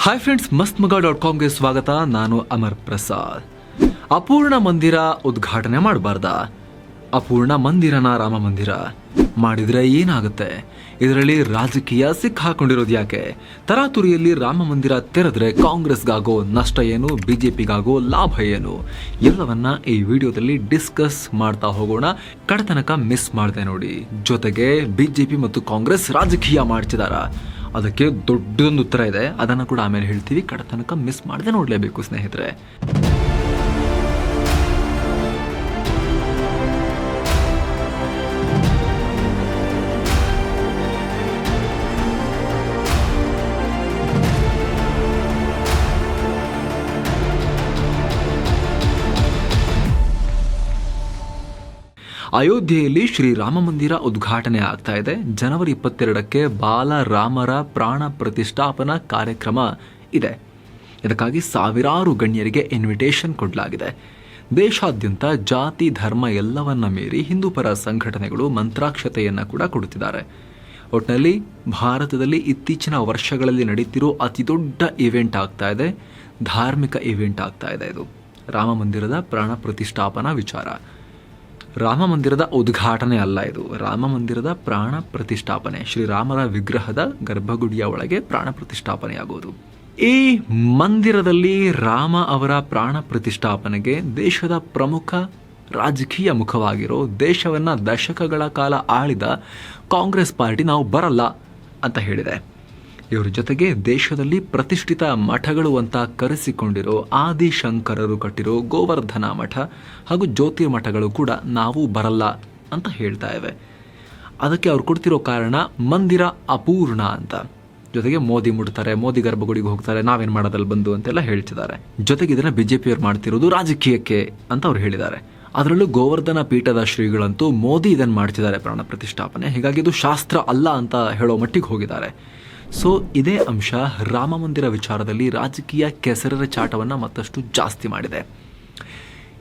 Hi friends ಮಸ್ತ್ ಮಗ dot ಕಾಮ್ಗೆ ಸ್ವಾಗತ. ನಾನು ಅಮರ್ ಪ್ರಸಾದ್. ಅಪೂರ್ಣ ಮಂದಿರ ಉದ್ಘಾಟನೆ ಮಾಡಬಾರ್ದ. ಅಪೂರ್ಣ ಮಂದಿರನ ರಾಮ ಮಂದಿರ. ಮಾಡಿದ್ರೆ ಏನಾಗುತ್ತೆ? ಇದರಲ್ಲಿ ರಾಜಕೀಯ ಸಿಕ್ಕಾಕೊಂಡಿರೋದು ಯಾಕೆ? ತರಾತುರಿಯಲ್ಲಿ ರಾಮ ಮಂದಿರ ತೆರೆದ್ರೆ ಕಾಂಗ್ರೆಸ್ಗಾಗೋ ನಷ್ಟ ಏನು, ಬಿಜೆಪಿಗಾಗೋ ಲಾಭ ಏನು? ಎಲ್ಲವನ್ನ ಈ ವಿಡಿಯೋದಲ್ಲಿ ಡಿಸ್ಕಸ್ ಮಾಡ್ತಾ ಹೋಗೋಣ. ಕಡತನಕ ಮಿಸ್ ಮಾಡಿದೆ ನೋಡಿ. ಜೊತೆಗೆ ಬಿಜೆಪಿ ಮತ್ತು ಕಾಂಗ್ರೆಸ್ ರಾಜಕೀಯ ಮಾಡ್ತಿದಾರ? ಅದಕ್ಕೆ ದೊಡ್ಡದೊಂದು ಉತ್ತರ ಇದೆ. ಅದನ್ನು ಕೂಡ ಆಮೇಲೆ ಹೇಳ್ತೀವಿ. ಕಡತನಕ ಮಿಸ್ ಮಾಡದೆ ನೋಡಲೇಬೇಕು ಸ್ನೇಹಿತರೆ. ಅಯೋಧ್ಯೆಯಲ್ಲಿ ಶ್ರೀರಾಮ ಮಂದಿರ ಉದ್ಘಾಟನೆ ಆಗ್ತಾ ಇದೆ. ಜನವರಿ ಇಪ್ಪತ್ತೆರಡಕ್ಕೆ ಬಾಲರಾಮರ ಪ್ರಾಣ ಪ್ರತಿಷ್ಠಾಪನಾ ಕಾರ್ಯಕ್ರಮ ಇದೆ. ಇದಕ್ಕಾಗಿ ಸಾವಿರಾರು ಗಣ್ಯರಿಗೆ ಇನ್ವಿಟೇಷನ್ ಕೊಡಲಾಗಿದೆ. ದೇಶಾದ್ಯಂತ ಜಾತಿ, ಧರ್ಮ ಎಲ್ಲವನ್ನ ಮೀರಿ ಹಿಂದೂಪರ ಸಂಘಟನೆಗಳು ಮಂತ್ರಾಕ್ಷತೆಯನ್ನು ಕೂಡ ಕೊಡುತ್ತಿದ್ದಾರೆ. ಒಟ್ಟಿನಲ್ಲಿ ಭಾರತದಲ್ಲಿ ಇತ್ತೀಚಿನ ವರ್ಷಗಳಲ್ಲಿ ನಡೀತಿರೋ ಅತಿ ದೊಡ್ಡ ಇವೆಂಟ್ ಆಗ್ತಾ ಇದೆ. ಧಾರ್ಮಿಕ ಇವೆಂಟ್ ಆಗ್ತಾ ಇದೆ ಇದು. ರಾಮ ಮಂದಿರದ ಪ್ರಾಣ ಪ್ರತಿಷ್ಠಾಪನಾ ವಿಚಾರ. ರಾಮ ಮಂದಿರದ ಉದ್ಘಾಟನೆ ಅಲ್ಲ ಇದು. ರಾಮ ಮಂದಿರದ ಪ್ರಾಣ ಪ್ರತಿಷ್ಠಾಪನೆ. ಶ್ರೀರಾಮರ ವಿಗ್ರಹದ ಗರ್ಭಗುಡಿಯ ಒಳಗೆ ಪ್ರಾಣ ಪ್ರತಿಷ್ಠಾಪನೆಯಾಗುವುದು ಈ ಮಂದಿರದಲ್ಲಿ ರಾಮ ಅವರ ಪ್ರಾಣ ಪ್ರತಿಷ್ಠಾಪನೆಗೆ ದೇಶದ ಪ್ರಮುಖ ರಾಜಕೀಯ ಮುಖವಾಗಿರೋ ದೇಶವನ್ನ ದಶಕಗಳ ಕಾಲ ಆಳಿದ ಕಾಂಗ್ರೆಸ್ ಪಾರ್ಟಿ ನಾವು ಬರಲ್ಲ ಅಂತ ಹೇಳಿದೆ. ಇವರ ಜೊತೆಗೆ ದೇಶದಲ್ಲಿ ಪ್ರತಿಷ್ಠಿತ ಮಠಗಳು ಅಂತ ಕರೆಸಿಕೊಂಡಿರೋ ಆದಿಶಂಕರರು ಕಟ್ಟಿರೋ ಗೋವರ್ಧನ ಮಠ ಹಾಗೂ ಜ್ಯೋತಿರ್ಮಠಗಳು ಕೂಡ ನಾವು ಬರಲ್ಲ ಅಂತ ಹೇಳ್ತಾ ಇವೆ. ಅದಕ್ಕೆ ಅವ್ರು ಕೊಡ್ತಿರೋ ಕಾರಣ ಮಂದಿರ ಅಪೂರ್ಣ ಅಂತ. ಜೊತೆಗೆ ಮೋದಿ ಮುಡ್ತಾರೆ ಮೋದಿ ಗರ್ಭಗುಡಿಗೆ ಹೋಗ್ತಾರೆ, ನಾವೇನು ಮಾಡೋದಲ್ಲಿ ಬಂದು ಅಂತೆಲ್ಲ ಹೇಳ್ತಿದ್ದಾರೆ. ಜೊತೆಗೆ ಇದನ್ನ ಬಿಜೆಪಿಯವರು ಮಾಡ್ತಿರೋದು ರಾಜಕೀಯಕ್ಕೆ ಅಂತ ಅವ್ರು ಹೇಳಿದ್ದಾರೆ. ಅದರಲ್ಲೂ ಗೋವರ್ಧನ ಪೀಠದ ಶ್ರೀಗಳಂತೂ ಮೋದಿ ಇದನ್ನು ಮಾಡ್ತಿದ್ದಾರೆ ಪ್ರಾಣ ಪ್ರತಿಷ್ಠಾಪನೆ. ಹೀಗಾಗಿ ಇದು ಶಾಸ್ತ್ರ ಅಲ್ಲ ಅಂತ ಹೇಳೋ ಮಟ್ಟಿಗೆ ಹೋಗಿದ್ದಾರೆ. ಸೊ ಇದೇ ಅಂಶ ರಾಮ ಮಂದಿರ ವಿಚಾರದಲ್ಲಿ ರಾಜಕೀಯ ಕೆಸರರ ಚಾಟವನ್ನು ಮತ್ತಷ್ಟು ಜಾಸ್ತಿ ಮಾಡಿದೆ.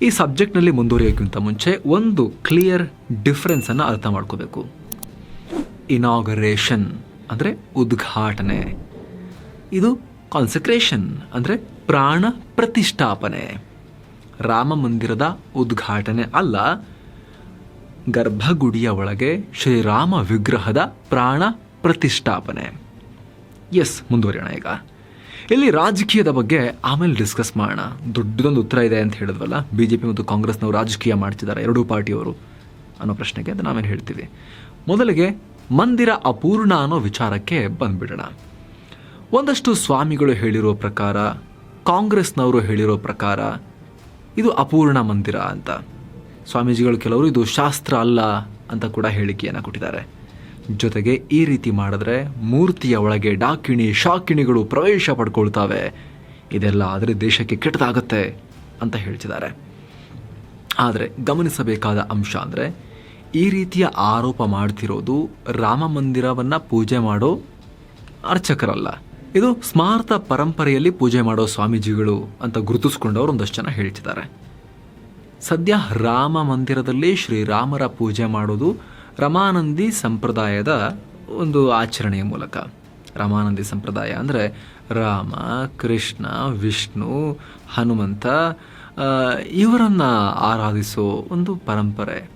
ಈ ಸಬ್ಜೆಕ್ಟ್ನಲ್ಲಿ ಮುಂದುವರಿಯೋಕ್ಕಿಂತ ಮುಂಚೆ ಒಂದು ಕ್ಲಿಯರ್ ಡಿಫ್ರೆನ್ಸನ್ನು ಅರ್ಥ ಮಾಡ್ಕೋಬೇಕು. ಇನಾಗರೇಷನ್ ಅಂದರೆ ಉದ್ಘಾಟನೆ. ಇದು ಕಾನ್ಸಕ್ರೇಷನ್ ಅಂದರೆ ಪ್ರಾಣ ಪ್ರತಿಷ್ಠಾಪನೆ. ರಾಮ ಮಂದಿರದ ಉದ್ಘಾಟನೆ ಅಲ್ಲ, ಗರ್ಭಗುಡಿಯ ಒಳಗೆ ಶ್ರೀರಾಮ ವಿಗ್ರಹದ ಪ್ರಾಣ ಪ್ರತಿಷ್ಠಾಪನೆ. ಎಸ್, ಮುಂದುವರಿಯೋಣ ಈಗ. ಇಲ್ಲಿ ರಾಜಕೀಯದ ಬಗ್ಗೆ ಆಮೇಲೆ ಡಿಸ್ಕಸ್ ಮಾಡೋಣ. ದೊಡ್ಡದೊಂದು ಉತ್ತರ ಇದೆ ಅಂತ ಹೇಳಿದ್ವಲ್ಲ ಬಿ ಜೆ ಪಿ ಮತ್ತು ಕಾಂಗ್ರೆಸ್ನವರು ರಾಜಕೀಯ ಮಾಡ್ತಿದ್ದಾರೆ, ಎರಡೂ ಪಾರ್ಟಿಯವರು ಅನ್ನೋ ಪ್ರಶ್ನೆಗೆ ಅದನ್ನು ನಾವೇನು ಹೇಳ್ತೀವಿ. ಮೊದಲಿಗೆ ಮಂದಿರ ಅಪೂರ್ಣ ಅನ್ನೋ ವಿಚಾರಕ್ಕೆ ಬಂದುಬಿಡೋಣ. ಒಂದಷ್ಟು ಸ್ವಾಮಿಗಳು ಹೇಳಿರೋ ಪ್ರಕಾರ, ಕಾಂಗ್ರೆಸ್ನವರು ಹೇಳಿರೋ ಪ್ರಕಾರ ಇದು ಅಪೂರ್ಣ ಮಂದಿರ ಅಂತ. ಸ್ವಾಮೀಜಿಗಳು ಕೆಲವರು ಇದು ಶಾಸ್ತ್ರ ಅಲ್ಲ ಅಂತ ಕೂಡ ಹೇಳಿಕೆಯನ್ನು ಕೊಟ್ಟಿದ್ದಾರೆ. ಜೊತೆಗೆ ಈ ರೀತಿ ಮಾಡಿದ್ರೆ ಮೂರ್ತಿಯ ಒಳಗೆ ಡಾಕಿಣಿ, ಶಾಕಿಣಿಗಳು ಪ್ರವೇಶ ಪಡ್ಕೊಳ್ತಾವೆ. ಇದೆಲ್ಲ ಆದರೆ ದೇಶಕ್ಕೆ ಕೆಟ್ಟದಾಗತ್ತೆ ಅಂತ ಹೇಳ್ತಿದ್ದಾರೆ. ಆದರೆ ಗಮನಿಸಬೇಕಾದ ಅಂಶ ಅಂದರೆ ಈ ರೀತಿಯ ಆರೋಪ ಮಾಡ್ತಿರೋದು ರಾಮ ಮಂದಿರವನ್ನು ಪೂಜೆ ಮಾಡೋ ಅರ್ಚಕರಲ್ಲ. ಇದು ಸ್ಮಾರ್ತ ಪರಂಪರೆಯಲ್ಲಿ ಪೂಜೆ ಮಾಡೋ ಸ್ವಾಮೀಜಿಗಳು ಅಂತ ಗುರುತಿಸ್ಕೊಂಡವರು ಒಂದಷ್ಟು ಜನ ಹೇಳ್ತಿದ್ದಾರೆ. ಸದ್ಯ ರಾಮ ಮಂದಿರದಲ್ಲಿ ಶ್ರೀರಾಮರ ಪೂಜೆ ಮಾಡೋದು ರಮಾನಂದಿ ಸಂಪ್ರದಾಯದ ಒಂದು ಆಚರಣೆಯ ಮೂಲಕ. ರಮಾನಂದಿ ಸಂಪ್ರದಾಯ ಅಂದರೆ ರಾಮ, ಕೃಷ್ಣ, ವಿಷ್ಣು, ಹನುಮಂತ ಇವರನ್ನು ಆರಾಧಿಸೋ ಒಂದು ಪರಂಪರೆ.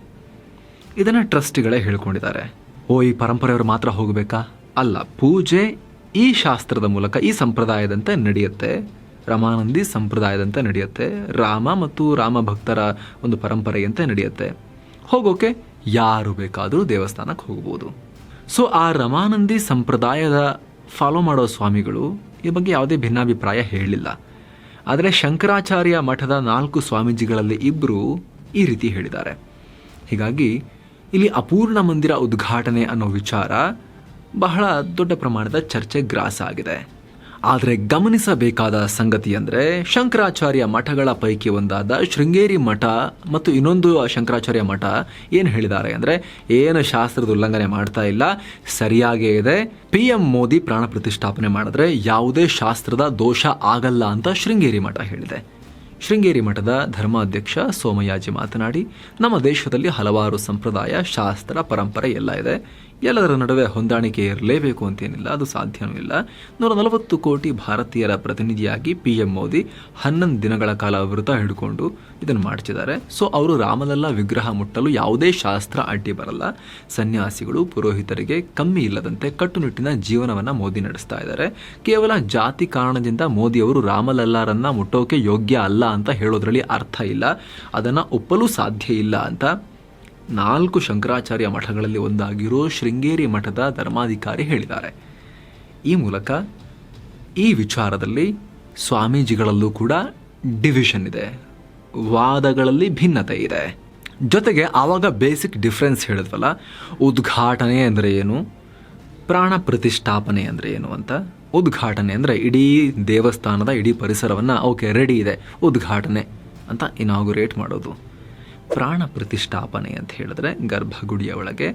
ಇದನ್ನು ಟ್ರಸ್ಟಿಗಳೇ ಹೇಳ್ಕೊಂಡಿದ್ದಾರೆ. ಓ, ಈ ಪರಂಪರೆಯವರು ಮಾತ್ರ ಹೋಗಬೇಕಾ? ಅಲ್ಲ, ಪೂಜೆ ಈ ಶಾಸ್ತ್ರದ ಮೂಲಕ, ಈ ಸಂಪ್ರದಾಯದಂತೆ ನಡೆಯುತ್ತೆ. ರಮಾನಂದಿ ಸಂಪ್ರದಾಯದಂತೆ ನಡೆಯುತ್ತೆ. ರಾಮ ಮತ್ತು ರಾಮ ಭಕ್ತರ ಒಂದು ಪರಂಪರೆಯಂತೆ ನಡೆಯುತ್ತೆ. ಹೋಗೋಕೆ ಯಾರು ಬೇಕಾದರೂ ದೇವಸ್ಥಾನಕ್ಕೆ ಹೋಗ್ಬೋದು. ಸೊ ಆ ರಮಾನಂದಿ ಸಂಪ್ರದಾಯದ ಫಾಲೋ ಮಾಡೋ ಸ್ವಾಮಿಗಳು ಈ ಬಗ್ಗೆ ಯಾವುದೇ ಭಿನ್ನಾಭಿಪ್ರಾಯ ಹೇಳಿಲ್ಲ. ಆದರೆ ಶಂಕರಾಚಾರ್ಯ ಮಠದ ನಾಲ್ಕು ಸ್ವಾಮೀಜಿಗಳಲ್ಲಿ ಇಬ್ಬರು ಈ ರೀತಿ ಹೇಳಿದ್ದಾರೆ. ಹೀಗಾಗಿ, ಇಲ್ಲಿ ಅಪೂರ್ಣ ಮಂದಿರ ಉದ್ಘಾಟನೆ ಅನ್ನೋ ವಿಚಾರ ಬಹಳ ದೊಡ್ಡ ಪ್ರಮಾಣದ ಚರ್ಚೆ ಗ್ರಾಸ ಆಗಿದೆ. ಆದರೆ ಗಮನಿಸಬೇಕಾದ ಸಂಗತಿ ಅಂದರೆ ಶಂಕರಾಚಾರ್ಯ ಮಠಗಳ ಪೈಕಿ ಒಂದಾದ ಶೃಂಗೇರಿ ಮಠ ಮತ್ತು ಇನ್ನೊಂದು ಶಂಕರಾಚಾರ್ಯ ಮಠ ಏನು ಹೇಳಿದ್ದಾರೆ ಅಂದರೆ ಏನು ಶಾಸ್ತ್ರದ ಉಲ್ಲಂಘನೆ ಮಾಡ್ತಾ ಇಲ್ಲ, ಸರಿಯಾಗೇ ಇದೆ. ಪಿ ಎಂ ಮೋದಿ ಪ್ರಾಣ ಪ್ರತಿಷ್ಠಾಪನೆ ಮಾಡಿದ್ರೆ ಯಾವುದೇ ಶಾಸ್ತ್ರದ ದೋಷ ಆಗಲ್ಲ ಅಂತ ಶೃಂಗೇರಿ ಮಠ ಹೇಳಿದೆ. ಶೃಂಗೇರಿ ಮಠದ ಧರ್ಮಾಧ್ಯಕ್ಷ ಸೋಮಯಾಜಿ ಮಾತನಾಡಿ, ನಮ್ಮ ದೇಶದಲ್ಲಿ ಹಲವಾರು ಸಂಪ್ರದಾಯ, ಶಾಸ್ತ್ರ, ಪರಂಪರೆ ಎಲ್ಲ ಇದೆ. ಎಲ್ಲದರ ನಡುವೆ ಹೊಂದಾಣಿಕೆ ಇರಲೇಬೇಕು ಅಂತೇನಿಲ್ಲ, ಅದು ಸಾಧ್ಯವೂ ಇಲ್ಲ. ನೂರ ನಲವತ್ತು ಕೋಟಿ ಭಾರತೀಯರ ಪ್ರತಿನಿಧಿಯಾಗಿ ಪಿ ಎಂ ಮೋದಿ ಹನ್ನೊಂದು ದಿನಗಳ ಕಾಲ ವೃತ ಹಿಡ್ಕೊಂಡು ಇದನ್ನು ಮಾಡ್ತಿದ್ದಾರೆ. ಸೊ ಅವರು ರಾಮಲಲ್ಲ ವಿಗ್ರಹ ಮುಟ್ಟಲು ಯಾವುದೇ ಶಾಸ್ತ್ರ ಅಡ್ಡಿ ಬರಲ್ಲ. ಸನ್ಯಾಸಿಗಳು, ಪುರೋಹಿತರಿಗೆ ಕಮ್ಮಿ ಇಲ್ಲದಂತೆ ಕಟ್ಟುನಿಟ್ಟಿನ ಜೀವನವನ್ನು ಮೋದಿ ನಡೆಸ್ತಾ ಇದ್ದಾರೆ. ಕೇವಲ ಜಾತಿ ಕಾರಣದಿಂದ ಮೋದಿಯವರು ರಾಮಲಲ್ಲಾರನ್ನು ಮುಟ್ಟೋಕೆ ಯೋಗ್ಯ ಅಲ್ಲ ಅಂತ ಹೇಳೋದ್ರಲ್ಲಿ ಅರ್ಥ ಇಲ್ಲ. ಅದನ್ನು ಒಪ್ಪಲು ಸಾಧ್ಯ ಇಲ್ಲ ಅಂತ ನಾಲ್ಕು ಶಂಕರಾಚಾರ್ಯ ಮಠಗಳಲ್ಲಿ ಒಂದಾಗಿರೋ ಶೃಂಗೇರಿ ಮಠದ ಧರ್ಮಾಧಿಕಾರಿ ಹೇಳಿದ್ದಾರೆ. ಈ ಮೂಲಕ ಈ ವಿಚಾರದಲ್ಲಿ ಸ್ವಾಮೀಜಿಗಳಲ್ಲೂ ಕೂಡ ಡಿವಿಷನ್ ಇದೆ. ವಾದಗಳಲ್ಲಿ ಭಿನ್ನತೆ ಇದೆ. ಜೊತೆಗೆ ಆವಾಗ ಬೇಸಿಕ್ ಡಿಫ್ರೆನ್ಸ್ ಹೇಳಿದ್ವಲ್ಲ, ಉದ್ಘಾಟನೆ ಅಂದರೆ ಏನು, ಪ್ರಾಣ ಪ್ರತಿಷ್ಠಾಪನೆ ಅಂದರೆ ಏನು ಅಂತ. ಉದ್ಘಾಟನೆ ಅಂದರೆ ಇಡೀ ದೇವಸ್ಥಾನದ, ಇಡೀ ಪರಿಸರವನ್ನು ಓಕೆ ರೆಡಿ ಇದೆ. ಉದ್ಘಾಟನೆ ಅಂತ ಇನಾಗುರೇಟ್ ಮಾಡೋದು. ಪ್ರಾಣ ಪ್ರತಿಷ್ಠಾಪನೆ ಅಂತ ಹೇಳಿದ್ರೆ ಗರ್ಭಗುಡಿಯ ಒಳಗೆ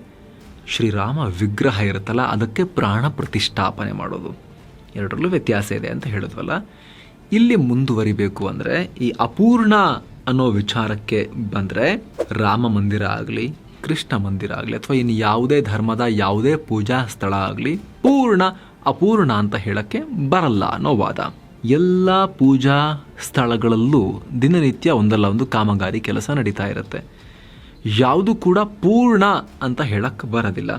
ಶ್ರೀರಾಮ ವಿಗ್ರಹ ಇರುತ್ತಲ್ಲ, ಅದಕ್ಕೆ ಪ್ರಾಣ ಪ್ರತಿಷ್ಠಾಪನೆ ಮಾಡೋದು. ಎರಡರಲ್ಲೂ ವ್ಯತ್ಯಾಸ ಇದೆ ಅಂತ ಹೇಳಿದ್ವಲ್ಲ. ಇಲ್ಲಿ ಮುಂದುವರಿಬೇಕು ಅಂದರೆ ಈ ಅಪೂರ್ಣ ಅನ್ನೋ ವಿಚಾರಕ್ಕೆ ಬಂದರೆ ರಾಮ ಮಂದಿರ ಆಗಲಿ, ಕೃಷ್ಣ ಮಂದಿರ ಆಗಲಿ, ಅಥವಾ ಇನ್ನು ಯಾವುದೇ ಧರ್ಮದ ಯಾವುದೇ ಪೂಜಾ ಸ್ಥಳ ಆಗಲಿ ಪೂರ್ಣ, ಅಪೂರ್ಣ ಅಂತ ಹೇಳೋಕ್ಕೆ ಬರಲ್ಲ ಅನ್ನೋ ವಾದ. ಎಲ್ಲ ಪೂಜಾ ಸ್ಥಳಗಳಲ್ಲೂ ದಿನನಿತ್ಯ ಒಂದಲ್ಲ ಒಂದು ಕಾಮಗಾರಿ ಕೆಲಸ ನಡೀತಾ ಇರುತ್ತೆ. ಯಾವುದು ಕೂಡ ಪೂರ್ಣ ಅಂತ ಹೇಳಕ್ಕೆ ಬರೋದಿಲ್ಲ.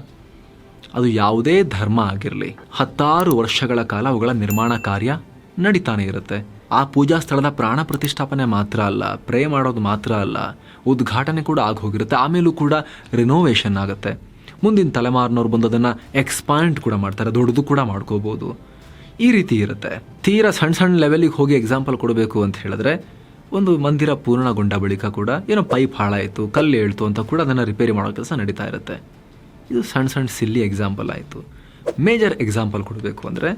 ಅದು ಯಾವುದೇ ಧರ್ಮ ಆಗಿರಲಿ, ಹತ್ತಾರು ವರ್ಷಗಳ ಕಾಲ ಅವುಗಳ ನಿರ್ಮಾಣ ಕಾರ್ಯ ನಡೀತಾನೆ ಇರುತ್ತೆ. ಆ ಪೂಜಾ ಸ್ಥಳದ ಪ್ರಾಣ ಪ್ರತಿಷ್ಠಾಪನೆ ಮಾತ್ರ ಅಲ್ಲ, ಪ್ರೇ ಮಾಡೋದು ಮಾತ್ರ ಅಲ್ಲ, ಉದ್ಘಾಟನೆ ಕೂಡ ಆಗೋಗಿರುತ್ತೆ ಆಮೇಲೂ ಕೂಡ ರಿನೋವೇಷನ್ ಆಗುತ್ತೆ. ಮುಂದಿನ ತಲೆಮಾರಿನವ್ರು ಬಂದು ಅದನ್ನು ಎಕ್ಸ್ಪಾಂಡ್ ಕೂಡ ಮಾಡ್ತಾರೆ, ದೊಡ್ಡದು ಕೂಡ ಮಾಡ್ಕೋಬೋದು. ಈ ರೀತಿ ಇರುತ್ತೆ. ತೀರಾ ಸಣ್ಣ ಸಣ್ಣ ಲೆವೆಲಿಗೆ ಹೋಗಿ ಎಕ್ಸಾಂಪಲ್ ಕೊಡಬೇಕು ಅಂತ ಹೇಳಿದ್ರೆ, ಒಂದು ಮಂದಿರ ಪೂರ್ಣಗೊಂಡ ಬಳಿಕ ಕೂಡ ಏನೋ ಪೈಪ್ ಹಾಳಾಯಿತು ಕಲ್ಲು ಹೇಳ್ತು ಅಂತ ಕೂಡ ಅದನ್ನು ರಿಪೇರಿ ಮಾಡೋ ಕೆಲಸ ನಡೀತಾ ಇರುತ್ತೆ. ಇದು ಸಣ್ಣ ಸಣ್ಣ ಸಿಲ್ಲಿ ಎಕ್ಸಾಂಪಲ್ ಆಯಿತು. ಮೇಜರ್ ಎಕ್ಸಾಂಪಲ್ ಕೊಡಬೇಕು ಅಂದರೆ,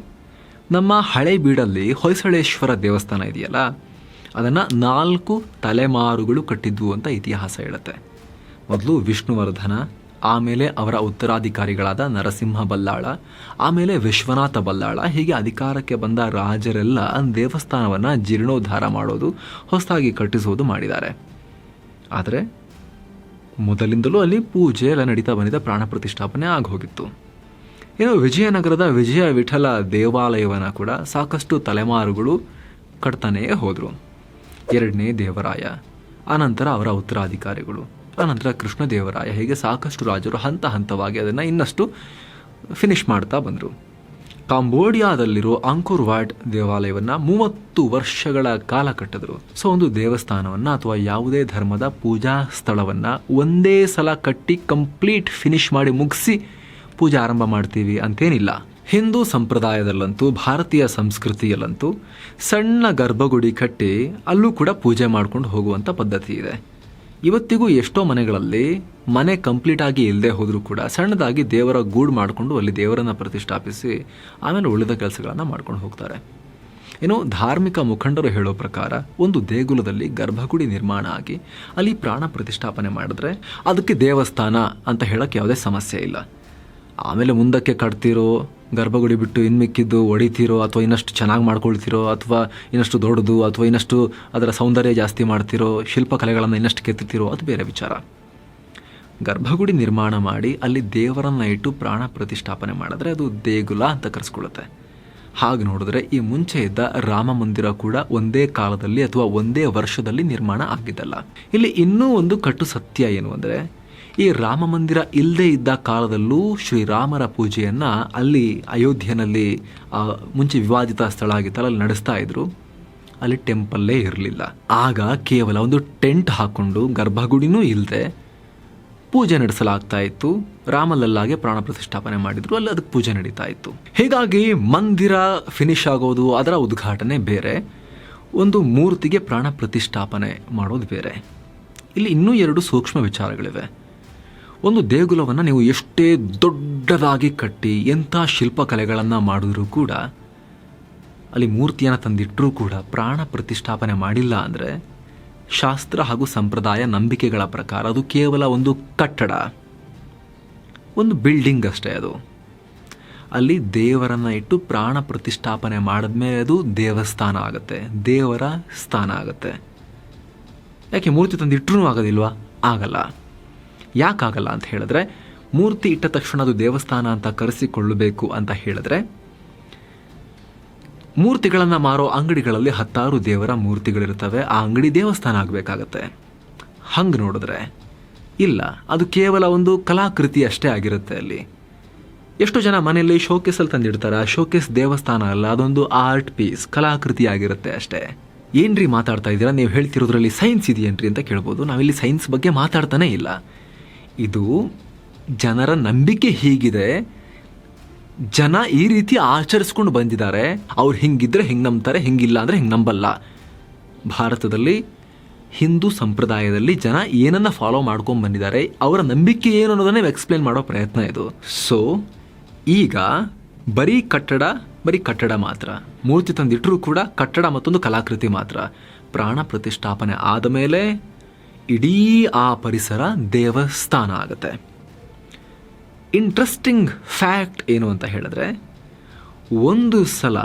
ನಮ್ಮ ಹಳೆ ಬೀಡಲ್ಲಿ ಹೊಯ್ಸಳೇಶ್ವರ ದೇವಸ್ಥಾನ ಇದೆಯಲ್ಲ, ಅದನ್ನು ನಾಲ್ಕು ತಲೆಮಾರುಗಳು ಕಟ್ಟಿದ್ವು ಅಂತ ಇತಿಹಾಸ ಹೇಳುತ್ತೆ. ಮೊದಲು ವಿಷ್ಣುವರ್ಧನ ಆಮೇಲೆ ಅವರ ಉತ್ತರಾಧಿಕಾರಿಗಳಾದ ನರಸಿಂಹ ಬಲ್ಲಾಳ, ಆಮೇಲೆ ವಿಶ್ವನಾಥ ಬಲ್ಲಾಳ, ಹೀಗೆ ಅಧಿಕಾರಕ್ಕೆ ಬಂದ ರಾಜರೆಲ್ಲ ದೇವಸ್ಥಾನವನ್ನು ಜೀರ್ಣೋದ್ಧಾರ ಮಾಡೋದು, ಹೊಸದಾಗಿ ಕಟ್ಟಿಸೋದು ಮಾಡಿದ್ದಾರೆ. ಆದರೆ, ಮೊದಲಿಂದಲೂ ಅಲ್ಲಿ ಪೂಜೆ ಎಲ್ಲ ನಡೀತಾ ಬಂದಿದ್ದ ಪ್ರಾಣ ಪ್ರತಿಷ್ಠಾಪನೆ ಆಗೋಗಿತ್ತು. ಇನ್ನು ವಿಜಯನಗರದ ವಿಜಯ ವಿಠಲ ದೇವಾಲಯವನ್ನು ಕೂಡ ಸಾಕಷ್ಟು ತಲೆಮಾರುಗಳು ಕಟ್ತಾನೆಯೇ ಹೋದರು. ಎರಡನೇ ದೇವರಾಯ, ಆನಂತರ ಅವರ ಉತ್ತರಾಧಿಕಾರಿಗಳು. ಆನಂತರ ಕೃಷ್ಣದೇವರಾಯ ಹೀಗೆ ಸಾಕಷ್ಟು ರಾಜರು ಹಂತ ಹಂತವಾಗಿ ಅದನ್ನು ಇನ್ನಷ್ಟು ಫಿನಿಶ್ ಮಾಡ್ತಾ ಬಂದರು. ಕಾಂಬೋಡಿಯಾದಲ್ಲಿರೋ ಅಂಕುರ್ ವಾಟ್ ದೇವಾಲಯವನ್ನು ಮೂವತ್ತು ವರ್ಷಗಳ ಕಾಲ ಕಟ್ಟಿದ್ರು. ಸೊ ಒಂದು ದೇವಸ್ಥಾನವನ್ನು ಅಥವಾ ಯಾವುದೇ ಧರ್ಮದ ಪೂಜಾ ಸ್ಥಳವನ್ನು ಒಂದೇ ಸಲ ಕಟ್ಟಿ ಕಂಪ್ಲೀಟ್ ಫಿನಿಶ್ ಮಾಡಿ ಮುಗಿಸಿ ಪೂಜೆ ಆರಂಭ ಮಾಡ್ತೀವಿ ಅಂತೇನಿಲ್ಲ. ಹಿಂದೂ ಸಂಪ್ರದಾಯದಲ್ಲಂತೂ, ಭಾರತೀಯ ಸಂಸ್ಕೃತಿಯಲ್ಲಂತೂ ಸಣ್ಣ ಗರ್ಭಗುಡಿ ಕಟ್ಟಿ ಅಲ್ಲೂ ಕೂಡ ಪೂಜೆ ಮಾಡ್ಕೊಂಡು ಹೋಗುವಂಥ ಪದ್ಧತಿ ಇದೆ. ಇವತ್ತಿಗೂ ಎಷ್ಟೋ ಮನೆಗಳಲ್ಲಿ ಮನೆ ಕಂಪ್ಲೀಟ್ ಆಗಿ ಇಲ್ಲದೆ ಹೋದರೂ ಕೂಡ ಸಣ್ಣದಾಗಿ ದೇವರ ಗೂಡು ಮಾಡಿಕೊಂಡು ಅಲ್ಲಿ ದೇವರನ್ನು ಪ್ರತಿಷ್ಠಾಪಿಸಿ ಆಮೇಲೆ ಉಳಿದ ಕೆಲಸಗಳನ್ನು ಮಾಡ್ಕೊಂಡು ಹೋಗ್ತಾರೆ. ಏನು ಧಾರ್ಮಿಕ ಮುಖಂಡರು ಹೇಳೋ ಪ್ರಕಾರ ಒಂದು ದೇಗುಲದಲ್ಲಿ ಗರ್ಭಗುಡಿ ನಿರ್ಮಾಣ ಆಗಿ ಅಲ್ಲಿ ಪ್ರಾಣ ಪ್ರತಿಷ್ಠಾಪನೆ ಮಾಡಿದ್ರೆ ಅದಕ್ಕೆ ದೇವಸ್ಥಾನ ಅಂತ ಹೇಳೋಕ್ಕೆ ಯಾವುದೇ ಸಮಸ್ಯೆ ಇಲ್ಲ. ಆಮೇಲೆ ಮುಂದಕ್ಕೆ ಕಟ್ತಿರೋ ಗರ್ಭಗುಡಿ ಬಿಟ್ಟು ಇನ್ನು ಮಿಕ್ಕಿದ್ದು ಹೊಡಿತೀರೋ ಅಥವಾ ಇನ್ನಷ್ಟು ಚೆನ್ನಾಗಿ ಮಾಡ್ಕೊಳ್ತಿರೋ ಅಥವಾ ಇನ್ನಷ್ಟು ದೊಡ್ಡದು ಅಥವಾ ಇನ್ನಷ್ಟು ಅದರ ಸೌಂದರ್ಯ ಜಾಸ್ತಿ ಮಾಡ್ತಿರೋ, ಶಿಲ್ಪಕಲೆಗಳನ್ನು ಇನ್ನಷ್ಟು ಕೆತ್ತುತ್ತೀರೋ ಅದು ಬೇರೆ ವಿಚಾರ. ಗರ್ಭಗುಡಿ ನಿರ್ಮಾಣ ಮಾಡಿ ಅಲ್ಲಿ ದೇವರನ್ನ ಇಟ್ಟು ಪ್ರಾಣ ಪ್ರತಿಷ್ಠಾಪನೆ ಮಾಡಿದ್ರೆ ಅದು ದೇಗುಲ ಅಂತ ಕರೆಸ್ಕೊಳ್ಳುತ್ತೆ. ಹಾಗೆ ನೋಡಿದ್ರೆ ಈ ಮುಂಚೆ ಇದ್ದ ರಾಮ ಮಂದಿರ ಕೂಡ ಒಂದೇ ಕಾಲದಲ್ಲಿ ಅಥವಾ ಒಂದೇ ವರ್ಷದಲ್ಲಿ ನಿರ್ಮಾಣ ಆಗಿದ್ದಲ್ಲ. ಇಲ್ಲಿ ಇನ್ನೂ ಒಂದು ಕಟ್ಟು ಸತ್ಯ ಏನು ಅಂದರೆ ಈ ರಾಮ ಮಂದಿರ ಇಲ್ಲದೇ ಇದ್ದ ಕಾಲದಲ್ಲೂ ಶ್ರೀರಾಮರ ಪೂಜೆಯನ್ನು ಅಲ್ಲಿ ಅಯೋಧ್ಯೆಯಲ್ಲಿ ಮುಂಚೆ ವಿವಾದಿತ ಸ್ಥಳ ಆಗಿತ್ತಲ್ಲ ಅಲ್ಲಿ ನಡೆಸ್ತಾ ಇದ್ರು. ಅಲ್ಲಿ ಟೆಂಪಲ್ಲೇ ಇರಲಿಲ್ಲ. ಆಗ ಕೇವಲ ಒಂದು ಟೆಂಟ್ ಹಾಕೊಂಡು ಗರ್ಭಗುಡಿನೂ ಇಲ್ಲದೆ ಪೂಜೆ ನಡೆಸಲಾಗ್ತಾ ಇತ್ತು. ರಾಮಲಲ್ಲಾಗೆ ಪ್ರಾಣ ಪ್ರತಿಷ್ಠಾಪನೆ ಮಾಡಿದ್ರು. ಅಲ್ಲಿ ಅದಕ್ಕೆ ಪೂಜೆ ನಡೀತಾ ಇತ್ತು. ಹೀಗಾಗಿ ಮಂದಿರ ಫಿನಿಶ್ ಆಗೋದು, ಅದರ ಉದ್ಘಾಟನೆ ಬೇರೆ. ಒಂದು ಮೂರ್ತಿಗೆ ಪ್ರಾಣ ಪ್ರತಿಷ್ಠಾಪನೆ ಮಾಡೋದು ಬೇರೆ. ಇಲ್ಲಿ ಇನ್ನೂ ಎರಡು ಸೂಕ್ಷ್ಮ ವಿಚಾರಗಳಿವೆ. ಒಂದು ದೇಗುಲವನ್ನು ನೀವು ಎಷ್ಟೇ ದೊಡ್ಡದಾಗಿ ಕಟ್ಟಿ ಎಂಥ ಶಿಲ್ಪಕಲೆಗಳನ್ನು ಮಾಡಿದ್ರೂ ಕೂಡ, ಅಲ್ಲಿ ಮೂರ್ತಿಯನ್ನು ತಂದಿಟ್ಟರೂ ಕೂಡ, ಪ್ರಾಣ ಪ್ರತಿಷ್ಠಾಪನೆ ಮಾಡಿಲ್ಲ ಅಂದರೆ ಶಾಸ್ತ್ರ ಹಾಗೂ ಸಂಪ್ರದಾಯ ನಂಬಿಕೆಗಳ ಪ್ರಕಾರ ಅದು ಕೇವಲ ಒಂದು ಕಟ್ಟಡ, ಒಂದು ಬಿಲ್ಡಿಂಗ್ ಅಷ್ಟೇ ಅದು. ಅಲ್ಲಿ ದೇವರನ್ನ ಇಟ್ಟು ಪ್ರಾಣ ಪ್ರತಿಷ್ಠಾಪನೆ ಮಾಡಿದ್ಮೇಲೆ ಅದು ದೇವಸ್ಥಾನ ಆಗುತ್ತೆ, ದೇವರ ಸ್ಥಾನ ಆಗುತ್ತೆ. ಯಾಕೆ ಮೂರ್ತಿ ತಂದಿಟ್ಟರೂ ಆಗೋದಿಲ್ವಾ? ಆಗಲ್ಲ. ಯಾಕಾಗಲ್ಲ ಅಂತ ಹೇಳಿದ್ರೆ, ಮೂರ್ತಿ ಇಟ್ಟ ತಕ್ಷಣ ಅದು ದೇವಸ್ಥಾನ ಅಂತ ಕರೆಸಿಕೊಳ್ಳಬೇಕು ಅಂತ ಹೇಳಿದ್ರೆ, ಮೂರ್ತಿಗಳನ್ನು ಮಾರೋ ಅಂಗಡಿಗಳಲ್ಲಿ ಹತ್ತಾರು ದೇವರ ಮೂರ್ತಿಗಳಿರ್ತವೆ ಆ ಅಂಗಡಿ ದೇವಸ್ಥಾನ ಆಗಬೇಕಾಗತ್ತೆ. ಹಂಗೆ ನೋಡಿದ್ರೆ, ಇಲ್ಲ, ಅದು ಕೇವಲ ಒಂದು ಕಲಾಕೃತಿ ಅಷ್ಟೇ ಆಗಿರುತ್ತೆ ಅಲ್ಲಿ. ಎಷ್ಟೋ ಜನ ಮನೆಯಲ್ಲಿ ಶೋಕೇಸಲ್ಲಿ ತಂದಿಡ್ತಾರೆ ಆ ಶೋಕೇಸ್ ದೇವಸ್ಥಾನ ಅಲ್ಲ, ಅದೊಂದು ಆರ್ಟ್ ಪೀಸ್, ಕಲಾಕೃತಿ ಆಗಿರುತ್ತೆ ಅಷ್ಟೇ. ಏನ್ರಿ ಮಾತಾಡ್ತಾ ಇದ್ದೀರಾ? ನೀವು ಹೇಳ್ತಿರೋದ್ರಲ್ಲಿ ಸೈನ್ಸ್ ಇದೆಯೇನ್ರಿ ಅಂತ ಕೇಳ್ಬೋದು. ನಾವಿಲ್ಲಿ ಸೈನ್ಸ್ ಬಗ್ಗೆ ಮಾತಾಡ್ತಾನೆ ಇಲ್ಲ. ಇದು ಜನರ ನಂಬಿಕೆ ಹೀಗಿದೆ. ಜನ ಈ ರೀತಿ ಆಚರಿಸ್ಕೊಂಡು ಬಂದಿದ್ದಾರೆ. ಅವ್ರು ಹಿಂಗಿದ್ರೆ ಹೆಂಗೆ ನಂಬ್ತಾರೆ, ಹಿಂಗಿಲ್ಲ ಅಂದರೆ ಹಿಂಗೆ ನಂಬಲ್ಲ. ಭಾರತದಲ್ಲಿ ಹಿಂದೂ ಸಂಪ್ರದಾಯದಲ್ಲಿ ಜನ ಏನನ್ನ ಫಾಲೋ ಮಾಡ್ಕೊಂಡು ಬಂದಿದ್ದಾರೆ, ಅವರ ನಂಬಿಕೆ ಏನು ಅನ್ನೋದನ್ನೇ ಎಕ್ಸ್ಪ್ಲೇನ್ ಮಾಡೋ ಪ್ರಯತ್ನ ಇದು. ಸೊ ಈಗ ಬರೀ ಕಟ್ಟಡ ಬರೀ ಕಟ್ಟಡ ಮಾತ್ರ. ಮೂರ್ತಿ ತಂದಿಟ್ಟರೂ ಕೂಡ ಕಟ್ಟಡ ಮತ್ತೊಂದು ಕಲಾಕೃತಿ ಮಾತ್ರ. ಪ್ರಾಣ ಪ್ರತಿಷ್ಠಾಪನೆ ಆದ ಮೇಲೆ ಇಡೀ ಆ ಪರಿಸರ ದೇವಸ್ಥಾನ ಆಗುತ್ತೆ. ಇಂಟ್ರೆಸ್ಟಿಂಗ್ ಫ್ಯಾಕ್ಟ್ ಏನು ಅಂತ ಹೇಳಿದ್ರೆ, ಒಂದು ಸಲ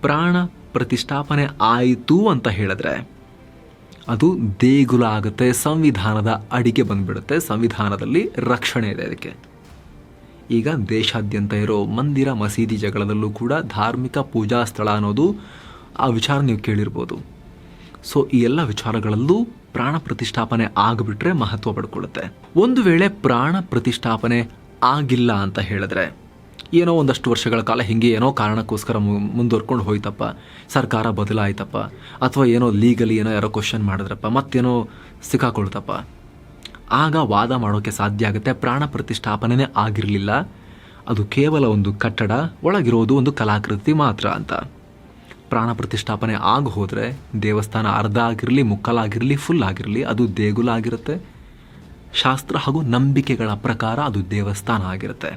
ಪ್ರಾಣ ಪ್ರತಿಷ್ಠಾಪನೆ ಆಯಿತು ಅಂತ ಹೇಳಿದ್ರೆ, ಅದು ದೇಗುಲ ಆಗುತ್ತೆ, ಸಂವಿಧಾನದ ಅಡಿಗೆ ಬಂದುಬಿಡುತ್ತೆ, ಸಂವಿಧಾನದಲ್ಲಿ ರಕ್ಷಣೆ ಇದೆ ಅದಕ್ಕೆ. ಈಗ ದೇಶಾದ್ಯಂತ ಇರೋ ಮಂದಿರ ಮಸೀದಿ ಜಗಳದಲ್ಲೂ ಕೂಡ ಧಾರ್ಮಿಕ ಪೂಜಾ ಸ್ಥಳ ಅನ್ನೋದು ಆ ವಿಚಾರ ನೀವು ಕೇಳಿರ್ಬೋದು. ಸೊ ಈ ಎಲ್ಲ ವಿಚಾರಗಳಲ್ಲೂ ಪ್ರಾಣ ಪ್ರತಿಷ್ಠಾಪನೆ ಆಗಿಬಿಟ್ರೆ ಮಹತ್ವ ಪಡ್ಕೊಳ್ಳುತ್ತೆ. ಒಂದು ವೇಳೆ ಪ್ರಾಣ ಪ್ರತಿಷ್ಠಾಪನೆ ಆಗಿಲ್ಲ ಅಂತ ಹೇಳಿದ್ರೆ, ಏನೋ ಒಂದಷ್ಟು ವರ್ಷಗಳ ಕಾಲ ಹಿಂಗೆ ಏನೋ ಕಾರಣಕ್ಕೋಸ್ಕರ ಮುಂದುವರ್ಕೊಂಡು ಹೋಯ್ತಪ್ಪ, ಸರ್ಕಾರ ಬದಲಾಯ್ತಪ್ಪ, ಅಥವಾ ಏನೋ ಲೀಗಲಿ ಏನೋ ಯಾರೋ ಕ್ವಶನ್ ಮಾಡಿದ್ರಪ್ಪ, ಮತ್ತೇನೋ ಸಿಕ್ಕಾಕೊಳ್ತಪ್ಪ. ಆಗ ವಾದ ಮಾಡೋಕ್ಕೆ ಸಾಧ್ಯ ಆಗುತ್ತೆ, ಪ್ರಾಣ ಪ್ರತಿಷ್ಠಾಪನೆ ಆಗಿರಲಿಲ್ಲ, ಅದು ಕೇವಲ ಒಂದು ಕಟ್ಟಡ, ಒಳಗಿರೋದು ಒಂದು ಕಲಾಕೃತಿ ಮಾತ್ರ ಅಂತ. ಪ್ರಾಣ ಪ್ರತಿಷ್ಠಾಪನೆ ಆಗಿ ಹೋದರೆ ದೇವಸ್ಥಾನ ಅರ್ಧ ಆಗಿರಲಿ, ಮುಕ್ಕಲಾಗಿರಲಿ ಫುಲ್ ಆಗಿರಲಿ, ಅದು ದೇಗುಲ ಆಗಿರುತ್ತೆ ಶಾಸ್ತ್ರ ಹಾಗೂ ನಂಬಿಕೆಗಳ ಪ್ರಕಾರ ಅದು ದೇವಸ್ಥಾನ ಆಗಿರುತ್ತೆ.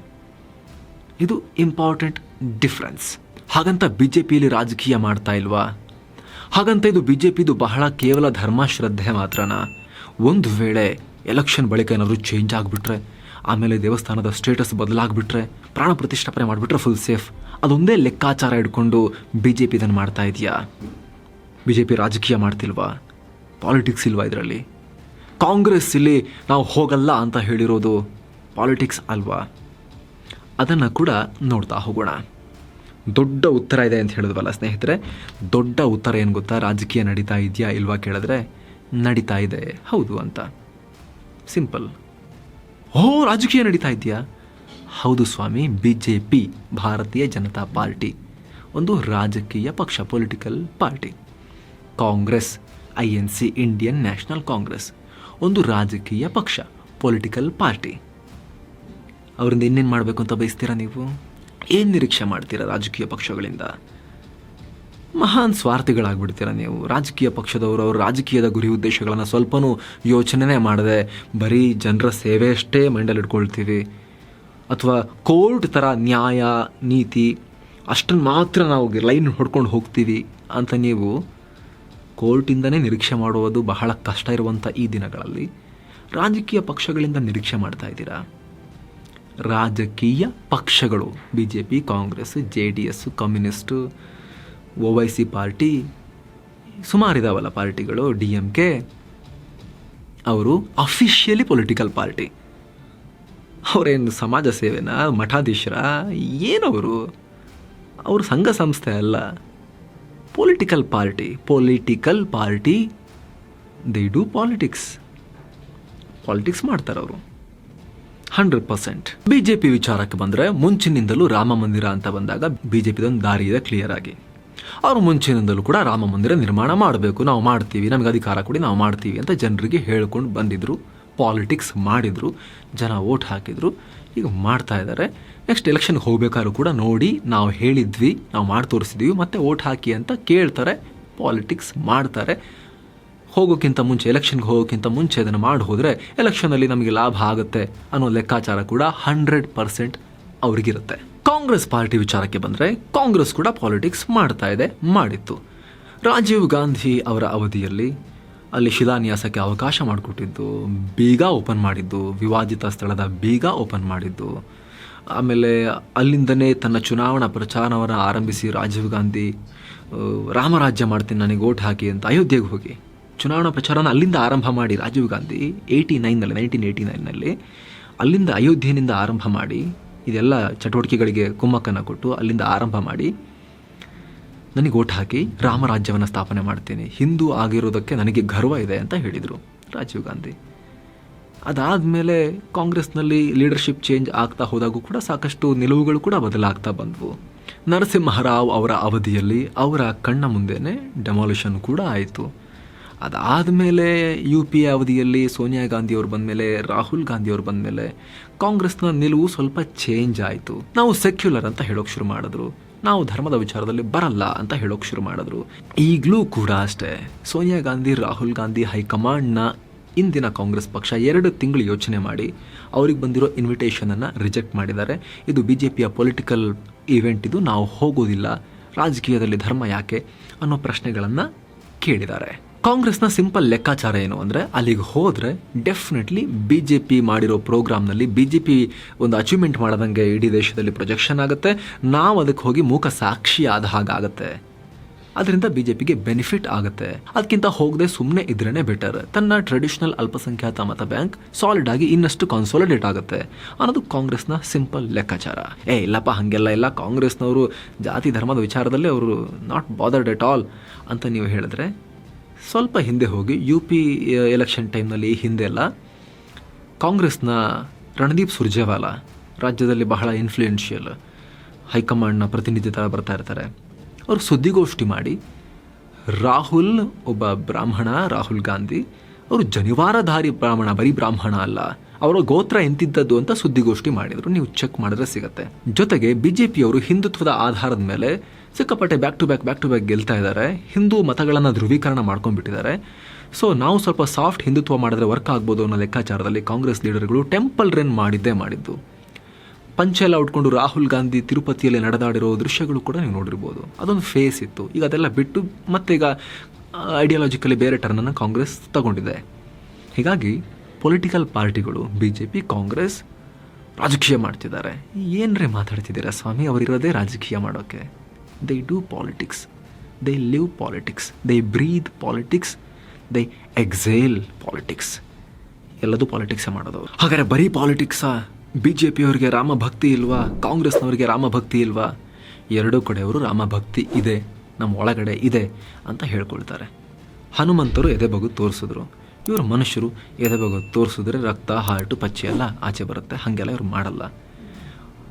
ಇದು ಇಂಪಾರ್ಟೆಂಟ್ ಡಿಫ್ರೆನ್ಸ್ ಹಾಗಂತ ಬಿ ಜೆ ಪಿಯಲ್ಲಿ ರಾಜಕೀಯ ಮಾಡ್ತಾ ಇಲ್ವಾ? ಹಾಗಂತ ಇದು ಬಿ ಜೆ ಪಿದು ಬಹಳ ಕೇವಲ ಧರ್ಮ ಶ್ರದ್ಧೆ ಮಾತ್ರನಾ? ಒಂದು ವೇಳೆ ಎಲೆಕ್ಷನ್ ಬಳಿಕ ಏನಾದರೂ ಚೇಂಜ್ ಆಗಿಬಿಟ್ರೆ, ಆಮೇಲೆ ದೇವಸ್ಥಾನದ ಸ್ಟೇಟಸ್ ಬದಲಾಗಿಬಿಟ್ರೆ, ಪ್ರಾಣ ಪ್ರತಿಷ್ಠಾಪನೆ ಮಾಡಿಬಿಟ್ರೆ ಫುಲ್ ಸೇಫ್ ಅದೊಂದೇ ಲೆಕ್ಕಾಚಾರ ಇಟ್ಕೊಂಡು ಬಿ ಜೆ ಪಿ ಇದನ್ನು ಮಾಡ್ತಾ ಇದೆಯಾ? ಬಿ ಜೆ ಪಿ ರಾಜಕೀಯ ಮಾಡ್ತಿಲ್ವಾ? ಪಾಲಿಟಿಕ್ಸ್ ಇಲ್ವಾ ಇದರಲ್ಲಿ? ಕಾಂಗ್ರೆಸ್ ಇಲ್ಲಿ ನಾವು ಹೋಗಲ್ಲ ಅಂತ ಹೇಳಿರೋದು ಪಾಲಿಟಿಕ್ಸ್ ಅಲ್ವಾ? ಅದನ್ನು ಕೂಡ ನೋಡ್ತಾ ಹೋಗೋಣ. ದೊಡ್ಡ ಉತ್ತರ ಇದೆ ಅಂತ ಹೇಳಿದ್ವಲ್ಲ ಸ್ನೇಹಿತರೆ, ದೊಡ್ಡ ಉತ್ತರ ಏನು ಗೊತ್ತಾ? ರಾಜಕೀಯ ನಡೀತಾ ಇದೆಯಾ ಇಲ್ವಾ ಕೇಳಿದ್ರೆ ನಡೀತಾ ಇದೆ. ಹೌದು ಅಂತ. ಸಿಂಪಲ್ ಓ, ರಾಜಕೀಯ ನಡೀತಾ ಇದೆಯಾ? ಹೌದು ಸ್ವಾಮಿ ಬಿ ಜೆ ಪಿ ಭಾರತೀಯ ಜನತಾ ಪಾರ್ಟಿ. ಒಂದು ರಾಜಕೀಯ ಪಕ್ಷ political party Congress, I N C Indian National Congress ಒಂದು ರಾಜಕೀಯ ಪಕ್ಷ ಪೊಲಿಟಿಕಲ್ ಪಾರ್ಟಿ ಅವರಿಂದ ಇನ್ನೇನು ಮಾಡಬೇಕು ಅಂತ ಬಯಸ್ತೀರಾ ನೀವು? ಏನು ನಿರೀಕ್ಷೆ ಮಾಡ್ತೀರಾ ರಾಜಕೀಯ ಪಕ್ಷಗಳಿಂದ? ಮಹಾನ್ ಸ್ವಾರ್ಥಿಗಳಾಗ್ಬಿಡ್ತೀರಾ ನೀವು? ರಾಜಕೀಯ ಪಕ್ಷದವರು ಅವ್ರ ರಾಜಕೀಯದ ಗುರಿ ಉದ್ದೇಶಗಳನ್ನು ಸ್ವಲ್ಪನೂ ಯೋಚನೆನೇ ಮಾಡದೆ ಬರೀ ಜನರ ಸೇವೆಯಷ್ಟೇ ಮೈಂಡಲ್ಲಿ ಇಟ್ಕೊಳ್ತೀವಿ ಅಥವಾ ಕೋರ್ಟ್ ಥರ ನ್ಯಾಯ, ನೀತಿ ಅಷ್ಟನ್ನು ಮಾತ್ರ ನಾವು ಲೈನ್ ಹೊಡ್ಕೊಂಡು ಹೋಗ್ತೀವಿ ಅಂತ ನೀವು ಕೋರ್ಟಿಂದನೇ ನಿರೀಕ್ಷೆ ಮಾಡುವುದು ಬಹಳ ಕಷ್ಟ ಇರುವಂಥ ಈ ದಿನಗಳಲ್ಲಿ. ರಾಜಕೀಯ ಪಕ್ಷಗಳಿಂದ ನಿರೀಕ್ಷೆ ಮಾಡ್ತಾ ಇದ್ದೀರಾ? ರಾಜಕೀಯ ಪಕ್ಷಗಳು B J P Congress, J D S, communist, O Y C party ಸುಮಾರಿದಾವಲ್ಲ ಪಾರ್ಟಿಗಳು, ಡಿ ಎಂ ಕೆ, ಅವರು ಅಫಿಷಿಯಲಿ ಪೊಲಿಟಿಕಲ್ ಪಾರ್ಟಿ ಅವರೇನು ಸಮಾಜ ಸೇವೆನಾ? ಮಠಾಧೀಶರ? ಏನವರು? ಅವರು ಸಂಘ ಸಂಸ್ಥೆ ಅಲ್ಲ. Political party political party they do politics politics ಮಾಡ್ತಾರೆ ಅವರು. Hundred percent B J P ವಿಚಾರಕ್ಕೆ ಬಂದರೆ ಮುಂಚಿನಿಂದಲೂ ರಾಮ ಮಂದಿರ ಅಂತ ಬಂದಾಗ ಬಿ ಜೆ ಪಿದೊಂದು ದಾರಿ ಇದೆ ಕ್ಲಿಯರ್ ಆಗಿ. ಅವರು ಮುಂಚಿನಿಂದಲೂ ಕೂಡ ರಾಮ ಮಂದಿರ ನಿರ್ಮಾಣ ಮಾಡಬೇಕು. ನಾವು ಮಾಡ್ತೀವಿ. ನಮಗೆ ಅಧಿಕಾರ ಕೊಡಿ, ನಾವು ಮಾಡ್ತೀವಿ ಅಂತ ಜನರಿಗೆ ಹೇಳ್ಕೊಂಡು ಬಂದಿದ್ರು. ಪಾಲಿಟಿಕ್ಸ್ ಮಾಡಿದರು, ಜನ ಓಟ್ ಹಾಕಿದರು, ಈಗ ಮಾಡ್ತಾ ಇದ್ದಾರೆ ನೆಕ್ಸ್ಟ್ ಎಲೆಕ್ಷನ್ಗೆ ಹೋಗ್ಬೇಕಾದ್ರೂ ಕೂಡ ನೋಡಿ, ನಾವು ಹೇಳಿದ್ವಿ, ನಾವು ಮಾಡಿ ತೋರಿಸಿದ್ವಿ, ಮತ್ತೆ ಓಟ್ ಹಾಕಿ ಅಂತ ಕೇಳ್ತಾರೆ ಪಾಲಿಟಿಕ್ಸ್ ಮಾಡ್ತಾರೆ. ಹೋಗೋಕ್ಕಿಂತ ಮುಂಚೆ ಎಲೆಕ್ಷನ್ಗೆ ಹೋಗೋಕ್ಕಿಂತ ಮುಂಚೆ ಅದನ್ನು ಮಾಡಿ ಹೋದರೆ ಎಲೆಕ್ಷನಲ್ಲಿ ನಮಗೆ ಲಾಭ ಆಗುತ್ತೆ ಅನ್ನೋ ಲೆಕ್ಕಾಚಾರ ಕೂಡ ಹಂಡ್ರೆಡ್ ಪರ್ಸೆಂಟ್ ಅವ್ರಿಗಿರುತ್ತೆ. ಕಾಂಗ್ರೆಸ್ ಪಾರ್ಟಿ ವಿಚಾರಕ್ಕೆ ಬಂದರೆ, ಕಾಂಗ್ರೆಸ್ ಕೂಡ ಪಾಲಿಟಿಕ್ಸ್ ಮಾಡ್ತಾ ಇದೆ, ಮಾಡಿತ್ತು. ರಾಜೀವ್ ಗಾಂಧಿ ಅವರ ಅವಧಿಯಲ್ಲಿ ಅಲ್ಲಿ ಶಿಲಾನ್ಯಾಸಕ್ಕೆ ಅವಕಾಶ ಮಾಡಿಕೊಟ್ಟಿದ್ದು, ಬೀಗ ಓಪನ್ ಮಾಡಿದ್ದು, ವಿವಾದಿತ ಸ್ಥಳದ ಬೀಗ ಓಪನ್ ಮಾಡಿದ್ದು. ಆಮೇಲೆ ಅಲ್ಲಿಂದನೇ ತನ್ನ ಚುನಾವಣಾ ಪ್ರಚಾರವನ್ನು ಆರಂಭಿಸಿ ರಾಜೀವ್ ಗಾಂಧಿ ರಾಮರಾಜ್ಯ ಮಾಡ್ತೀನಿ, ನನಗೆ ಓಟ್ ಹಾಕಿ ಅಂತ ಅಯೋಧ್ಯೆಗೆ ಹೋಗಿ. ಚುನಾವಣಾ ಪ್ರಚಾರನ ಅಲ್ಲಿಂದ ಆರಂಭ ಮಾಡಿ ರಾಜೀವ್ ಗಾಂಧಿ ಏಯ್ಟಿ ನೈನಲ್ಲಿ ನೈನ್ಟೀನ್ ಏಯ್ಟಿ ನೈನಲ್ಲಿ ಅಲ್ಲಿಂದ ಅಯೋಧ್ಯೆಯಿಂದ ಆರಂಭ ಮಾಡಿ, ಇದೆಲ್ಲ ಚಟುವಟಿಕೆಗಳಿಗೆ ಕುಮ್ಮಕ್ಕನ್ನು ಕೊಟ್ಟು ಅಲ್ಲಿಂದ ಆರಂಭ ಮಾಡಿ ನನಗೆ ಓಟ್ ಹಾಕಿ ರಾಮರಾಜ್ಯವನ್ನು ಸ್ಥಾಪನೆ ಮಾಡ್ತೀನಿ. ಹಿಂದೂ ಆಗಿರೋದಕ್ಕೆ ನನಗೆ ಗರ್ವ ಇದೆ ಅಂತ ಹೇಳಿದರು ರಾಜೀವ್ ಗಾಂಧಿ. ಅದಾದಮೇಲೆ ಕಾಂಗ್ರೆಸ್ನಲ್ಲಿ ಲೀಡರ್ಶಿಪ್ ಚೇಂಜ್ ಆಗ್ತಾ ಹೋದಾಗೂ ಕೂಡ ಸಾಕಷ್ಟು ನಿಲುವುಗಳು ಕೂಡ ಬದಲಾಗ್ತಾ ಬಂದವು. ನರಸಿಂಹರಾವ್ ಅವರ ಅವಧಿಯಲ್ಲಿ ಅವರ ಕಣ್ಣ ಮುಂದೆನೇ ಡೆಮಾಲಿಷನ್ ಕೂಡ ಆಯಿತು. ಅದಾದಮೇಲೆ ಯು ಪಿ ಎ ಅವಧಿಯಲ್ಲಿ ಸೋನಿಯಾ ಗಾಂಧಿ ಅವರು ಬಂದಮೇಲೆ, ರಾಹುಲ್ ಗಾಂಧಿ ಅವರು ಬಂದಮೇಲೆ ಕಾಂಗ್ರೆಸ್ನ ನಿಲುವು ಸ್ವಲ್ಪ ಚೇಂಜ್ ಆಯಿತು. ನಾವು ಸೆಕ್ಯುಲರ್ ಅಂತ ಹೇಳೋಕೆ ಶುರು ಮಾಡಿದ್ರು. ನಾವು ಧರ್ಮದ ವಿಚಾರದಲ್ಲಿ ಬರಲ್ಲ ಅಂತ ಹೇಳೋಕೆ ಶುರು ಮಾಡಿದ್ರು. ಈಗಲೂ ಕೂಡ ಅಷ್ಟೇ. ಸೋನಿಯಾ ಗಾಂಧಿ, ರಾಹುಲ್ ಗಾಂಧಿ ಹೈಕಮಾಂಡ್ನ ಇಂದಿನ ಕಾಂಗ್ರೆಸ್ ಪಕ್ಷ ಎರಡು ತಿಂಗಳು ಯೋಚನೆ ಮಾಡಿ ಅವ್ರಿಗೆ ಬಂದಿರೋ ಇನ್ವಿಟೇಷನನ್ನು ರಿಜೆಕ್ಟ್ ಮಾಡಿದ್ದಾರೆ. ಇದು ಬಿ ಜೆ ಪಿಯ ಪೊಲಿಟಿಕಲ್ ಈವೆಂಟ್ ಇದು. ನಾವು ಹೋಗೋದಿಲ್ಲ. ರಾಜಕೀಯದಲ್ಲಿ ಧರ್ಮ ಯಾಕೆ ಅನ್ನೋ ಪ್ರಶ್ನೆಗಳನ್ನು ಕೇಳಿದ್ದಾರೆ. ಕಾಂಗ್ರೆಸ್ನ ಸಿಂಪಲ್ ಲೆಕ್ಕಾಚಾರ ಏನು ಅಂದರೆ ಅಲ್ಲಿಗೆ ಹೋದರೆ ಡೆಫಿನೆಟ್ಲಿ ಬಿ ಜೆ ಪಿ ಮಾಡಿರೋ ಪ್ರೋಗ್ರಾಮ್ನಲ್ಲಿ ಬಿ ಜೆ ಪಿ ಒಂದು ಅಚೀವ್ಮೆಂಟ್ ಮಾಡದಂಗೆ ಇಡೀ ದೇಶದಲ್ಲಿ ಪ್ರೊಜೆಕ್ಷನ್ ಆಗುತ್ತೆ. ನಾವು ಅದಕ್ಕೆ ಹೋಗಿ ಮೂಕ ಸಾಕ್ಷಿ ಆದ ಹಾಗಾಗತ್ತೆ ಅದರಿಂದ ಬಿ ಜೆ ಪಿಗೆ ಬೆನಿಫಿಟ್ ಆಗುತ್ತೆ. ಅದಕ್ಕಿಂತ ಹೋಗದೆ ಸುಮ್ಮನೆ ಇದ್ರೇ ಬೆಟರ್ ತನ್ನ ಟ್ರೆಡಿಷನಲ್ ಅಲ್ಪಸಂಖ್ಯಾತ ಮತ ಬ್ಯಾಂಕ್ ಸಾಲಿಡ್ ಆಗಿ ಇನ್ನಷ್ಟು ಕಾನ್ಸೋಲಿಡೇಟ್ ಆಗುತ್ತೆ. ಅನ್ನೋದು ಕಾಂಗ್ರೆಸ್ನ ಸಿಂಪಲ್ ಲೆಕ್ಕಾಚಾರ. ಏ, ಇಲ್ಲಪ್ಪ, ಹಾಗೆಲ್ಲ ಇಲ್ಲ. ಕಾಂಗ್ರೆಸ್ನವರು ಜಾತಿ, ಧರ್ಮದ ವಿಚಾರದಲ್ಲಿ ಅವರು ನಾಟ್ ಬಾದರ್ಡ್ ಎಟ್ ಆಲ್ ಅಂತ ನೀವು ಹೇಳಿದ್ರೆ ಸ್ವಲ್ಪ ಹಿಂದೆ ಹೋಗಿ ಯು ಪಿ ಎಲೆಕ್ಷನ್ ಟೈಮ್ನಲ್ಲಿ ಹಿಂದೆ ಎಲ್ಲ ಕಾಂಗ್ರೆಸ್ನ ರಣದೀಪ್ ಸುರ್ಜೇವಾಲಾ ರಾಜ್ಯದಲ್ಲಿ ಬಹಳ ಇನ್ಫ್ಲೂಯೆನ್ಷಿಯಲ್ ಹೈಕಮಾಂಡ್ನ ಪ್ರತಿನಿಧಿ ಥರ ಬರ್ತಾ ಇರ್ತಾರೆ. ಅವರು ಸುದ್ದಿಗೋಷ್ಠಿ ಮಾಡಿ ರಾಹುಲ್ ಒಬ್ಬ ಬ್ರಾಹ್ಮಣ, ರಾಹುಲ್ ಗಾಂಧಿ, ಅವರು ಜನಿವಾರಧಾರಿ ಬ್ರಾಹ್ಮಣ, ಬರೀ ಬ್ರಾಹ್ಮಣ ಅಲ್ಲ ಅವರ ಗೋತ್ರ ಎಂತಿದ್ದದ್ದು ಅಂತ ಸುದ್ದಿಗೋಷ್ಠಿ ಮಾಡಿದ್ರು. ನೀವು ಚೆಕ್ ಮಾಡಿದ್ರೆ ಸಿಗುತ್ತೆ. ಜೊತೆಗೆ ಬಿ ಜೆ ಪಿಯವರು ಹಿಂದುತ್ವದ ಆಧಾರದ ಮೇಲೆ ಸಿಕ್ಕಾಪಟ್ಟೆ back to back back to back ಗೆಲ್ತಾ ಇದ್ದಾರೆ. ಹಿಂದೂ ಮತಗಳನ್ನು ಧ್ರುವೀಕರಣ ಮಾಡ್ಕೊಂಡ್ಬಿಟ್ಟಿದ್ದಾರೆ. ಸೊ ನಾವು ಸ್ವಲ್ಪ ಸಾಫ್ಟ್ ಹಿಂದುತ್ವ ಮಾಡಿದ್ರೆ ವರ್ಕ್ ಆಗ್ಬೋದು ಅನ್ನೋ ಲೆಕ್ಕಾಚಾರದಲ್ಲಿ ಕಾಂಗ್ರೆಸ್ ಲೀಡರ್ಗಳು ಟೆಂಪಲ್ ರನ್ ಮಾಡಿದ್ದೇ ಮಾಡಿದ್ದು. ಪಂಚೆಲ್ಲ ಉಟ್ಕೊಂಡು ರಾಹುಲ್ ಗಾಂಧಿ ತಿರುಪತಿಯಲ್ಲಿ ನಡೆದಾಡಿರೋ ದೃಶ್ಯಗಳು ಕೂಡ ನೀವು ನೋಡಿರ್ಬೋದು. ಅದೊಂದು ಫೇಸ್ ಇತ್ತು. ಈಗ ಅದೆಲ್ಲ ಬಿಟ್ಟು ಮತ್ತೆ ಈಗ ಐಡಿಯಾಲಜಿಕಲಿ ಬೇರೆ ಟರ್ನನ್ನು ಕಾಂಗ್ರೆಸ್ ತಗೊಂಡಿದೆ. ಹೀಗಾಗಿ ಪೊಲಿಟಿಕಲ್ ಪಾರ್ಟಿಗಳು ಬಿ ಜೆ ಪಿ ಕಾಂಗ್ರೆಸ್ ರಾಜಕೀಯ ಮಾಡ್ತಿದ್ದಾರೆ. ಏನ್ರೇ ಮಾತಾಡ್ತಿದ್ದೀರಾ ಸ್ವಾಮಿ? ಅವರಿರೋದೇ ರಾಜಕೀಯ ಮಾಡೋಕ್ಕೆ they do politics they live politics they breathe politics they exhale politics ಎಲ್ಲದೂ ಪಾಲಿಟಿಕ್ಸೇ ಮಾಡೋದು ಹಾಗಾದ್ರೆ ಬರೀ ಪಾಲಿಟಿಕ್ಸಾ ಬಿ ಜೆ ರಾಮ ಭಕ್ತಿ ಇಲ್ವಾ? ಕಾಂಗ್ರೆಸ್ನವರಿಗೆ ರಾಮಭಕ್ತಿ ಇಲ್ವಾ? ಎರಡೂ ಕಡೆಯವರು ರಾಮ ಭಕ್ತಿ ಇದೆ. ನಮ್ಮ ಒಳಗಡೆ ಇದೆ ಅಂತ ಹೇಳ್ಕೊಳ್ತಾರೆ. ಹನುಮಂತರು ಎದೆ ಬಗು ತೋರಿಸಿದ್ರು. ಇವರು ಮನುಷ್ಯರು ಎದೆ ಬಗು ತೋರಿಸಿದ್ರೆ ರಕ್ತ, ಹಾರ್ಟು, ಪಚ್ಚೆ ಎಲ್ಲ ಆಚೆ ಬರುತ್ತೆ. ಹಾಗೆಲ್ಲ ಇವ್ರು ಮಾಡಲ್ಲ.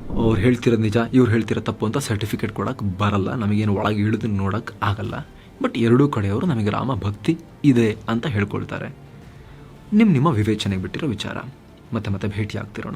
ಅವ್ರು ಹೇಳ್ತಿರೋ ನಿಜ, ಇವ್ರು ಹೇಳ್ತಿರೋ ತಪ್ಪು ಅಂತ ಸರ್ಟಿಫಿಕೇಟ್ ಕೊಡೋಕ್ಕೆ ಬರಲ್ಲ. ನಮಗೇನು ಒಳಗೆ ಇಳಿದು ನೋಡೋಕ್ಕೆ ಆಗಲ್ಲ. ಬಟ್ ಎರಡೂ ಕಡೆಯವರು ನಮಗೆ ರಾಮ ಭಕ್ತಿ ಇದೆ ಅಂತ ಹೇಳ್ಕೊಳ್ತಾರೆ. ನಿಮ್ಮ ನಿಮ್ಮ ವಿವೇಚನೆಗೆ ಬಿಟ್ಟಿರೋ ವಿಚಾರ. ಮತ್ತೆ ಮತ್ತೆ ಭೇಟಿ ಆಗ್ತಿರೋಣ